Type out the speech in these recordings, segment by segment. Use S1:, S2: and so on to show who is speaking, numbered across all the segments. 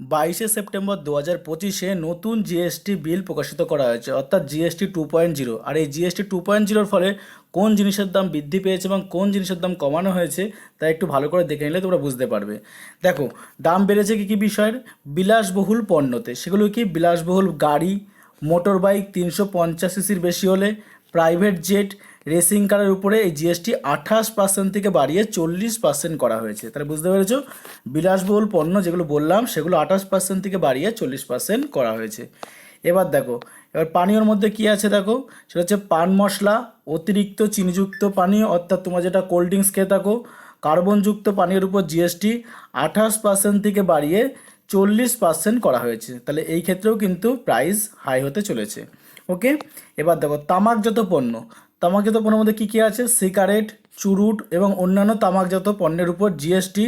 S1: বাইশে সেপ্টেম্বর দু হাজার পঁচিশে নতুন জিএসটি বিল প্রকাশিত করা হয়েছে, অর্থাৎ জিএসটি টু পয়েন্ট জিরো আর এই জিএসটি টু পয়েন্ট জিরোর ফলে কোন জিনিসের দাম বৃদ্ধি পেয়েছে এবং কোন জিনিসের দাম কমানো হয়েছে, তা একটু ভালো করে দেখে নিলে তোমরা বুঝতে পারবে। দেখো, দাম বেড়েছে কী কী বিষয়ের? বিলাসবহুল পণ্যতে। সেগুলো কি? বিলাসবহুল গাড়ি মোটর বাইক তিনশো পঞ্চাশ সিসির বেশি হলে, প্রাইভেট জেট রেসিং কারের উপরে এই জিএসটি আঠাশ পার্সেন্ট থেকে বাড়িয়ে চল্লিশ পার্সেন্ট করা হয়েছে। তাহলে বুঝতে পেরেছ? বিলাসবহুল পণ্য যেগুলো বললাম, সেগুলো আঠাশ পার্সেন্ট থেকে বাড়িয়ে চল্লিশ পার্সেন্ট করা হয়েছে। এবার দেখো, এবার পানীয়র মধ্যে কি আছে দেখো? সেটা হচ্ছে পান মশলা, অতিরিক্ত চিনিযুক্ত পানীয়, অর্থাৎ তোমরা যেটা কোল্ড ড্রিঙ্কস খেয়ে থাকো, কার্বনযুক্ত পানীয়ের উপর জিএসটি আঠাশ পার্সেন্ট থেকে বাড়িয়ে চল্লিশ পার্সেন্ট করা হয়েছে। তাহলে এই ক্ষেত্রেও কিন্তু প্রাইস হাই হতে চলেছে। ওকে এবার দেখো, তামাকজাত পণ্য। তামাকজাত পণ্যের মধ্যে কী কী আছে? সিগারেট, চুরুট এবং অন্যান্য তামাকজাত পণ্যের উপর জিএসটি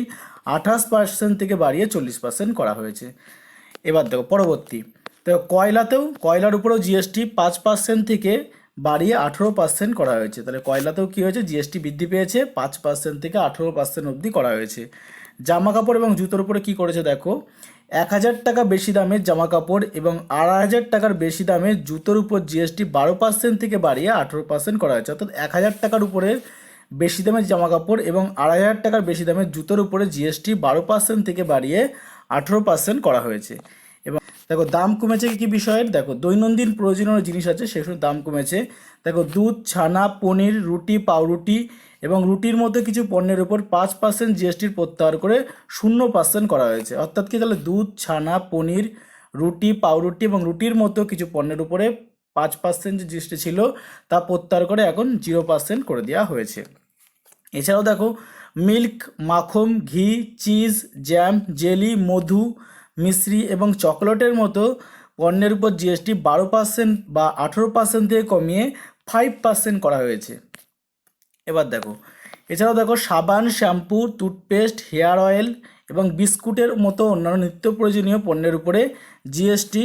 S1: আঠাশ পার্সেন্ট থেকে বাড়িয়ে চল্লিশ পার্সেন্ট করা হয়েছে। এবার দেখো, পরবর্তী। দেখো, কয়লাতেও, কয়লার উপরেও জিএসটি পাঁচ পার্সেন্ট থেকে বাড়িয়ে আঠেরো পার্সেন্ট করা হয়েছে। তাহলে কয়লাতেও কী হয়েছে? জিএসটি বৃদ্ধি পেয়েছে, পাঁচ পার্সেন্ট থেকে আঠেরো পার্সেন্ট অবধি করা হয়েছে। জামা কাপড় এবং জুতোর উপরে কী করেছে দেখো? এক হাজার টাকা বেশি দামের জামা কাপড় এবং আড়াই হাজার টাকার বেশি দামের জুতোর উপর জিএসটি বারো পার্সেন্ট থেকে বাড়িয়ে আঠেরো পার্সেন্ট করা হয়েছে। অর্থাৎ এক হাজার টাকার উপরে বেশি দামের জামা কাপড় এবং আড়াই হাজার টাকার বেশি দামের জুতোর উপরে জিএসটি বারো পার্সেন্ট থেকে বাড়িয়ে আঠেরো পার্সেন্ট করা হয়েছে। এবং দেখো, দাম কমেছে কি বিষয়ের? দেখো, দৈনন্দিন প্রয়োজনীয় জিনিস আছে সেসব দাম কমেছে। দেখো, দুধ, ছানা, পনির, রুটি, পাউরুটি এবং রুটির মধ্যে কিছু পণ্যের উপর পাঁচ পার্সেন্ট জিএসটির প্রত্যাহার করে শূন্য পার্সেন্ট করা হয়েছে। অর্থাৎ কি তাহলে দুধ, ছানা, পনির, রুটি, পাউরুটি এবং রুটির মতো কিছু পণ্যের উপরে পাঁচ পার্সেন্ট যে জিএসটি ছিল তা প্রত্যাহার করে এখন জিরো পার্সেন্ট করে দেওয়া হয়েছে। এছাড়াও দেখো, মিল্ক, মাখন, ঘি, চিজ জ্যাম জেলি মধু, মিশ্রি এবং চকোলেটের মতো পণ্যের উপর জিএসটি বারো পার্সেন্ট বা আঠেরো পার্সেন্ট থেকে কমিয়ে ফাইভ পার্সেন্ট করা হয়েছে। এবার দেখো, এছাড়াও দেখো সাবান, শ্যাম্পু, টুথপেস্ট, হেয়ার অয়েল এবং বিস্কুটের মতো অন্যান্য নিত্য প্রয়োজনীয় পণ্যের উপরে জিএসটি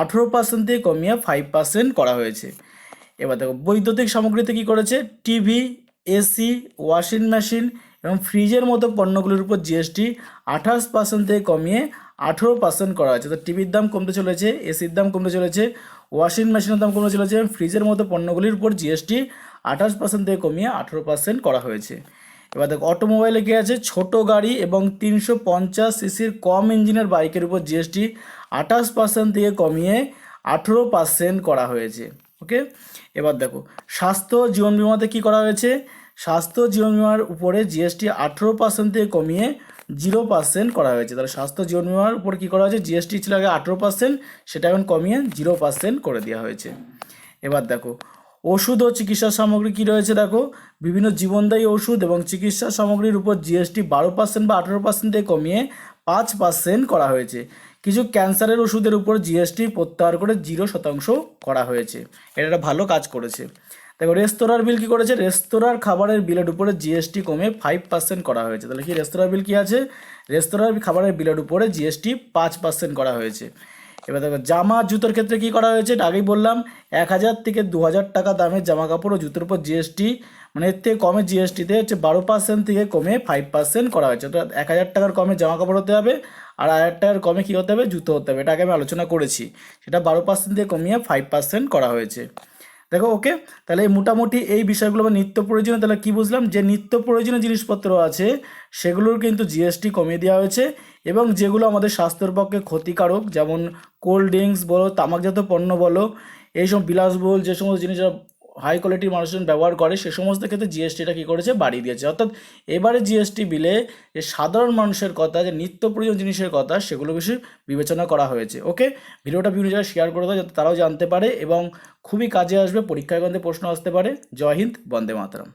S1: আঠেরো পার্সেন্ট থেকে কমিয়ে ফাইভ পার্সেন্ট করা হয়েছে। এবার দেখো, বৈদ্যুতিক সামগ্রীতে কী করেছে? টিভি এসি ওয়াশিং মেশিন এবং ফ্রিজের মতো পণ্যগুলির উপর জিএসটি আঠাশ পার্সেন্ট থেকে কমিয়ে আঠেরো পার্সেন্ট করা হয়েছে। তো টিভির দাম কমতে চলেছে এসির দাম কমতে চলেছে ওয়াশিং মেশিনের দাম কমতে চলেছে ফ্রিজের মতো পণ্যগুলির উপর জিএসটি আঠাশ পার্সেন্ট থেকে কমিয়ে আঠেরো পার্সেন্ট করা হয়েছে। এবার দেখো অটোমোবাইলে কী আছে ছোট গাড়ি এবং তিনশো পঞ্চাশ সিসির কম ইঞ্জিনের বাইকের উপর জিএসটি আঠাশ পার্সেন্ট থেকে কমিয়ে আঠেরো পার্সেন্ট করা হয়েছে ওকে এবার দেখো, স্বাস্থ্য জীবন বিমাতে কী করা হয়েছে? স্বাস্থ্য জীবন বিমার উপরে জিএসটি আঠেরো পার্সেন্ট থেকে কমিয়ে জিরো পার্সেন্ট করা হয়েছে। তাহলে স্বাস্থ্য জীবন বিমার উপর কী করা হয়েছে? জিএসটি ছিল আগে আঠেরো পার্সেন্ট সেটা এখন কমিয়ে জিরো পার্সেন্ট করে দেওয়া হয়েছে। এবার দেখো ওষুধ ও চিকিৎসা সামগ্রী কী রয়েছে দেখো? বিভিন্ন জীবনদায়ী ওষুধ এবং চিকিৎসা সামগ্রীর উপর জিএসটি বারো পার্সেন্ট বা আঠেরো পার্সেন্ট কমিয়ে পাঁচ পার্সেন্ট করা হয়েছে। কিছু ক্যান্সারের ওষুধের উপর জিএসটি প্রত্যাহার করে জিরো শতাংশ করা হয়েছে। এটা একটা ভালো কাজ করেছে। দেখো, রেস্তোরাঁর বিল কী করেছে? রেস্তোরাঁর খাবারের বিলের উপরে জিএসটি কমে ফাইভ পার্সেন্ট করা হয়েছে। তাহলে কি রেস্তোরাঁর বিল কী আছে? রেস্তোরাঁর খাবারের বিলের উপরে জিএসটি পাঁচ পার্সেন্ট করা হয়েছে। এবার দেখো, জামা জুতোর ক্ষেত্রে কি করা হয়েছে? আগেই বললাম, এক হাজার থেকে দু হাজার টাকা দামের জামা কাপড় ও জুতোর উপর জিএসটি মানে এর থেকে কমে জিএসটিতে হচ্ছে বারো পার্সেন্ট থেকে কমে ফাইভ পার্সেন্ট করা হয়েছে। অর্থাৎ এক হাজার টাকার কমে জামা কাপড় হতে হবে, আর হাজার টাকার কমে কী হতে হবে? জুতো হতে হবে। এটা আগে আমি আলোচনা করেছি। সেটা বারো পার্সেন্ট থেকে কমিয়ে ফাইভ পার্সেন্ট করা হয়েছে। দেখো ওকে তাহলে মোটামুটি এই বিষয়গুলো বা নিত্য প্রয়োজনীয়, তাহলে কী বুঝলাম? যে নিত্য প্রয়োজনীয় জিনিসপত্র আছে, সেগুলোর কিন্তু জিএসটি কমিয়ে দেওয়া হয়েছে এবং যেগুলো আমাদের স্বাস্থ্যের পক্ষে ক্ষতিকারক, যেমন কোল্ড ড্রিঙ্কস বলো, তামাকজাত পণ্য বলো, এইসব বিলাসবহুল যে সমস্ত জিনিস হাই কোয়ালিটির মানুষজন ব্যবহার করে, সে সমস্ত ক্ষেত্রে জিএসটিটা কী করেছে? বাড়িয়ে দিয়েছে। অর্থাৎ এবারে জিএসটি বিলে যে সাধারণ মানুষের কথা, যে নিত্য প্রয়োজন জিনিসের কথা, সেগুলো বেশি বিবেচনা করা হয়েছে। ওকে ভিডিওটা বিভিন্ন জায়গায় শেয়ার করে দাও যাতে তারাও জানতে পারে এবং খুবই কাজে আসবে। পরীক্ষায় গন্ধে প্রশ্ন আসতে পারে। জয় হিন্দ, বন্দে মাতরম।